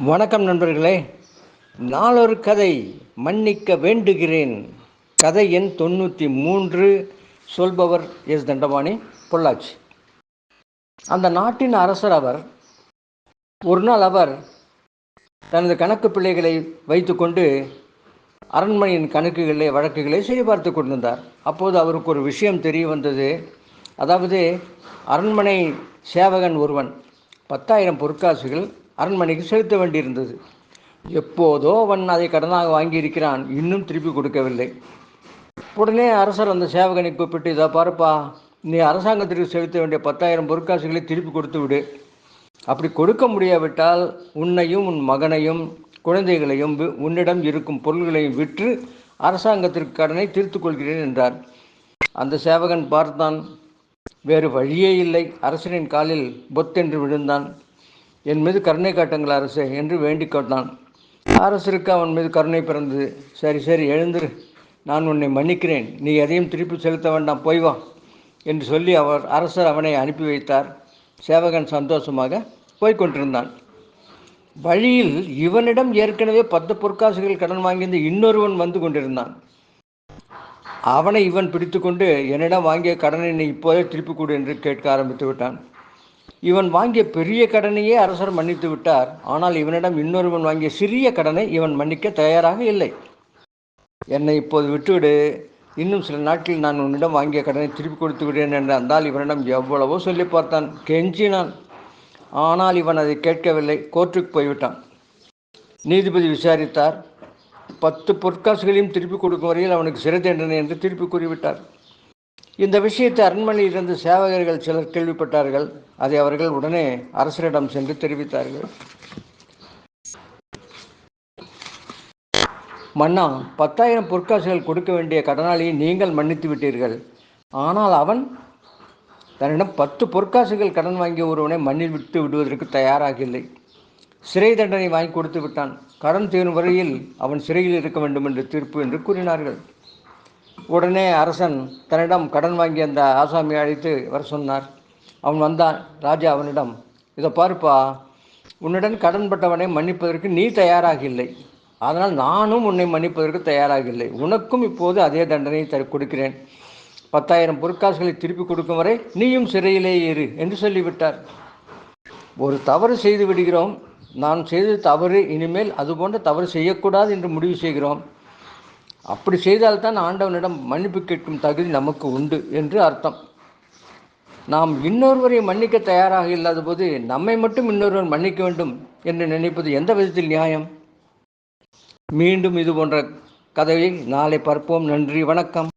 வணக்கம் நண்பர்களே. நாளொரு கதை மன்னிக்க வேண்டுகிறேன். கதை எண் தொண்ணூற்றி மூன்று சொல்பவர் எஸ் தண்டபாணி பொள்ளாச்சி. அந்த நாட்டின் அரசர் அவர் ஒரு நாள் அவர் தனது கணக்கு பிள்ளைகளை வைத்துக்கொண்டு அரண்மனையின் கணக்குகளை வழக்குகளை சரிபார்த்து கொண்டிருந்தார். அப்போது அவருக்கு ஒரு விஷயம் தெரிய வந்தது. அதாவது அரண்மனை சேவகன் ஒருவன் பத்தாயிரம் பொற்காசுகள் அரண்மனைக்கு செலுத்த வேண்டியிருந்தது. எப்போதோ அவன் அதை கடனாக வாங்கியிருக்கிறான். இன்னும் திருப்பி கொடுக்கவில்லை. உடனே அரசர் அந்த சேவகனை கூப்பிட்டு இதை பாருப்பா நீ அரசாங்கத்திற்கு செலுத்த வேண்டிய பத்தாயிரம் பொற்காசுகளை திருப்பி கொடுத்து விடு. அப்படி கொடுக்க முடியாவிட்டால் உன்னையும் உன் மகனையும் குழந்தைகளையும் வி- உன்னிடம் இருக்கும் பொருள்களையும் விற்று அரசாங்கத்திற்கு கடனை தீர்த்து கொள்கிறேன் என்றார். அந்த சேவகன் பார்த்தான். வேறு வழியே இல்லை. அரசனின் காலில் பொத்தென்று விழுந்தான். என் மீது கருணை காட்டுங்கள் அரசே என்று வேண்டிக் கொண்டான். அரசருக்கு அவன் மீது கருணை பிறந்தது. சரி சரி எழுந்துரு. நான் உன்னை மன்னிக்கிறேன். நீ எதையும் திருப்பி செலுத்த வேண்டாம். போய் வா என்று சொல்லி அவர் அரசர் அவனை அனுப்பி வைத்தார். சேவகன் சந்தோஷமாக போய்கொண்டிருந்தான் வழியில் இவனிடம் ஏற்கனவே பத்து பொற்காசுகள் கடன் வாங்கியிருந்த இன்னொருவன் வந்து கொண்டிருந்தான். அவனை இவன் பிடித்துக்கொண்டு என்னிடம் வாங்கிய கடனை நீ இப்போதே திருப்பி கொடு என்று கேட்க ஆரம்பித்து விட்டான். இவன் வாங்கிய பெரிய கடனையே அரசர் மன்னித்து விட்டார். ஆனால் இவனிடம் இன்னொருவன் வாங்கிய சிறிய கடனை இவன் மன்னிக்க தயாராக இல்லை. என்னை இப்போது விட்டுவிடு. இன்னும் சில நாட்களில் நான் உன்னிடம் வாங்கிய கடனை திருப்பி கொடுத்து விடுவேன் என்று அந்தால் இவனிடம் எவ்வளவோ சொல்லி பார்த்தான். கெஞ்சினான். ஆனால் இவன் அதை கேட்கவில்லை. கோர்ட்டுக்கு போய்விட்டான். நீதிபதி விசாரித்தார். பத்து பொற்காசுகளையும் திருப்பி கொடுக்கும் வரையில் அவனுக்கு சிறை தண்டனை என்று திருப்பி கூறிவிட்டார். இந்த விஷயத்தை அரண்மனையில் இருந்து சேவகர்கள் சிலர் கேள்விப்பட்டார்கள். அதை அவர்கள் உடனே அரசரிடம் சென்று தெரிவித்தார்கள். மன்னா பத்தாயிரம் பொற்காசுகள் கொடுக்க வேண்டிய கடனாளியை நீங்கள் மன்னித்து விட்டீர்கள். ஆனால் அவன் தன்னிடம் பத்து பொற்காசுகள் கடன் வாங்கிய ஒருவனை மண்ணில் விட்டு விடுவதற்கு தயாராக இல்லை சிறை தண்டனை வாங்கி கொடுத்து விட்டான். கடன் தீரும் வரையில் அவன் சிறையில் இருக்க வேண்டும் என்று தீர்ப்பு என்று கூறினார்கள். உடனே அரசன் தன்னிடம் கடன் வாங்கி அந்த ஆசாமியை அழைத்து வர சொன்னார். அவன் வந்தான். ராஜா அவனிடம் இதை பாருப்பா உன்னிடம் கடன்பட்டவனை மன்னிப்பதற்கு நீ தயாராக இல்லை அதனால் நானும் உன்னை மன்னிப்பதற்கு தயாராக இல்லை உனக்கும் இப்போது அதே தண்டனையை தரு கொடுக்கிறேன். பத்தாயிரம் பொற்காசுகளை திருப்பி கொடுக்கும் வரை நீயும் சிறையிலே இரு என்று சொல்லிவிட்டார். ஒரு தவறு செய்து விடுகிறோம். நான் செய்த தவறு. இனிமேல் அதுபோன்ற தவறு செய்யக்கூடாது என்று முடிவு செய்கிறோம். அப்படி செய்தால்தான் ஆண்டவனிடம் மன்னிப்பு கேட்கும் தகுதி நமக்கு உண்டு என்று அர்த்தம். நாம் இன்னொருவரை மன்னிக்க தயாராக இல்லாத போது நம்மை மட்டும் இன்னொருவர் மன்னிக்க வேண்டும் என்று நினைப்பது எந்த விதத்தில் நியாயம்? மீண்டும் இது போன்ற கதையை நாளை பார்ப்போம். நன்றி வணக்கம்.